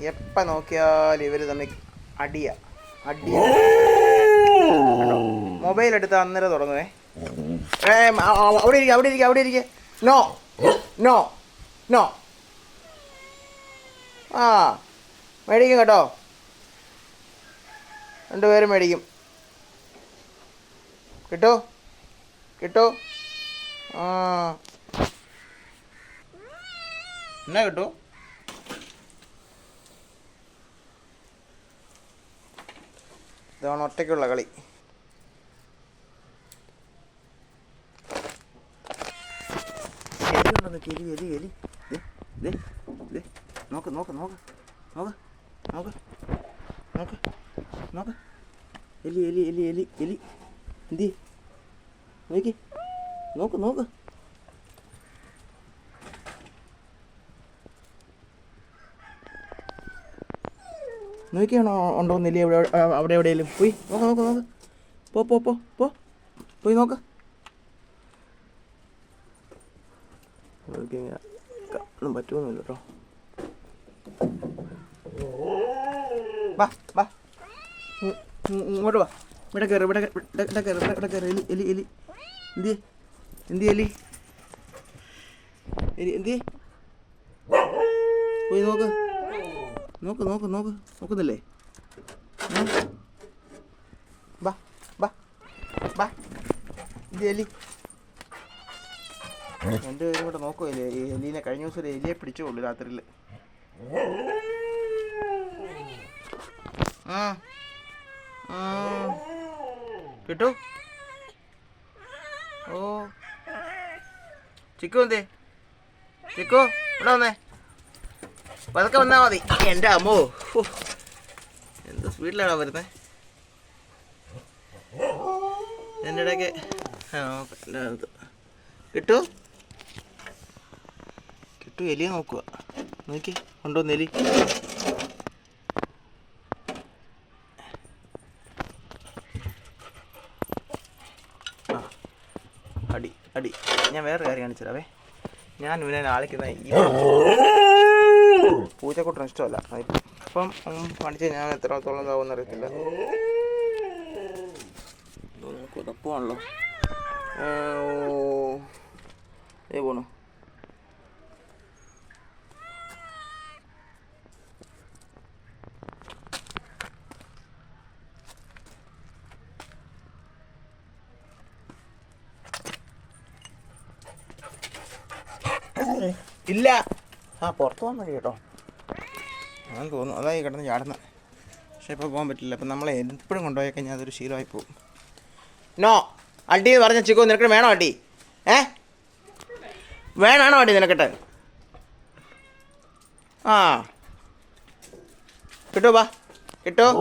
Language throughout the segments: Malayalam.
എപ്പം നോക്കിയാലും ഇവർ തമ്മിൽ അടിയ അടിയ. മൊബൈൽ എടുത്ത് അന്നേരം തുടങ്ങുവേ. ഏ അവിടെ ഇരിക്കുക അവിടെ ഇരിക്കുക അവിടെ ഇരിക്കുക നോ നോ നോ. ആ മേടിക്കും കേട്ടോ. രണ്ടുപേരും മേടിക്കും. കിട്ടോ? കിട്ടോ? ആ. എന്നാ കിട്ടൂ? ഇതാണ് ഒറ്റയ്ക്കുള്ള കളി. എലി എലി എലി എലി നോക്ക് നോക്ക് നോക്ക്. നോക്ക് നോക്ക്. നോക്ക് എലി എലി എലി എലി എലി. എന്തി നോക്കി. നോക്ക് നോക്ക്. നോക്കിയാണോ ഉണ്ടോ എലി അവിടെ അവിടെ എവിടെയെങ്കിലും? പോയി. നോക്ക് നോക്ക് നോക്ക്. പോ പോ പോ പോ. പോയി നോക്ക്. ഒന്നും പറ്റുമൊന്നുമില്ല കേട്ടോ. വാ ഇങ്ങോട്ട് വാ. ഇവിടെ കയറി ഇവിടെ ഇവിടെ കയറി ഇവിടെ കയറി. എലി എലി എലി. എന്തി എന്തി എലി? എലി എന്തി പോയി നോക്ക്. നോക്ക് നോക്ക് നോക്ക്. നോക്കുന്നില്ലേ? എന്റെ എലി. രണ്ടുപേരും കൂടെ നോക്കുവല്ലേ ഈ എലീനെ കഴിഞ്ഞ ദിവസം ഒരു എലിയെ പിടിച്ചോളൂ രാത്രിയിൽ ആ ആ. കിട്ടു? ഓ. ചിക്കു എന്തേ? ചിക്കു ഇവിടെ വന്നേ. പതുക്കെ വന്നാ മതി. എന്റെ അമ്മോ. എന്ത് സ്പീഡിലാണോ വരുന്നത് എന്റെ ഇടയ്ക്ക്. കിട്ടു? കിട്ടു എലിയെ നോക്കുക. നോക്കി. കൊണ്ടുവന്ന് എലി അടി അടി. ഞാൻ വേറെ കാര്യം കാണിച്ചു തരാവേ ഞാൻ ഇവനെ ആളിക്കുന്ന ഈ പൂച്ചക്കുട്ടന് ഇഷ്ടമല്ല. അപ്പം പഠിച്ച് ഞാൻ എത്രത്തോളം ഇതാവുമെന്ന് അറിയത്തില്ല. തപ്പുവാണല്ലോ ഓ ഏ പോണു. ഇല്ല. ആ പുറത്ത് പോകാൻ മതി കേട്ടോ. ഞാൻ തോന്നുന്നു അതായി കിടന്ന് ചാടുന്നത് പക്ഷേ ഇപ്പോൾ പോകാൻ പറ്റില്ല. അപ്പം നമ്മളെ എപ്പോഴും കൊണ്ടുപോയി കഴിഞ്ഞാൽ അതൊരു ശീലമായി പോകും. നോ അടി പറഞ്ഞ ചിക്കോ നിനക്ക് വേണോ അടി? ഏ? വേണാണോ അടി നിനക്കിട്ട്? ആ. കിട്ടോ ബാ. കിട്ടോ.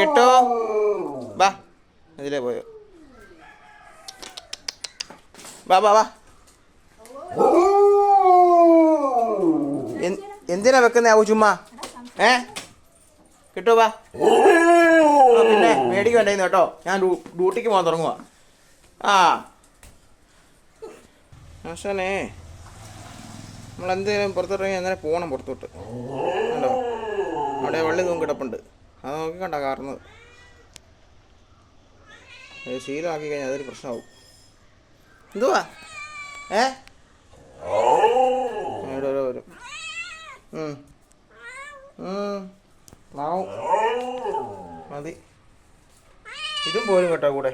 കിട്ടോ. ബാ. ഇതിലേ പോയോ. ബാ ബാ എൻ- എന്തിനാ വെക്കുന്നേ ആവു ചുമ്മാ? ഏ? കിട്ടോ വാ. പിന്നെ മേടിക്ക് വേണ്ടേന്ന് കേട്ടോ. ഞാൻ ഡ്യൂട്ടിക്ക് പോകാൻ തുടങ്ങുക ആ. ആശാനേ. നമ്മൾ എന്തെങ്കിലും പുറത്തോട്ടിറങ്ങി അന്നേരം പോകണം പുറത്തോട്ട്. കണ്ടോ? അവിടെ വെള്ളി തൂങ്ങി കിടപ്പുണ്ട്. അത് നോക്കി കണ്ട ഇത് ശീലമാക്കി കഴിഞ്ഞാൽ അതൊരു പ്രശ്നമാവും. എന്തുവാ? ഏ? മതി. ഇതും പോരും കേട്ടോ കൂടെ.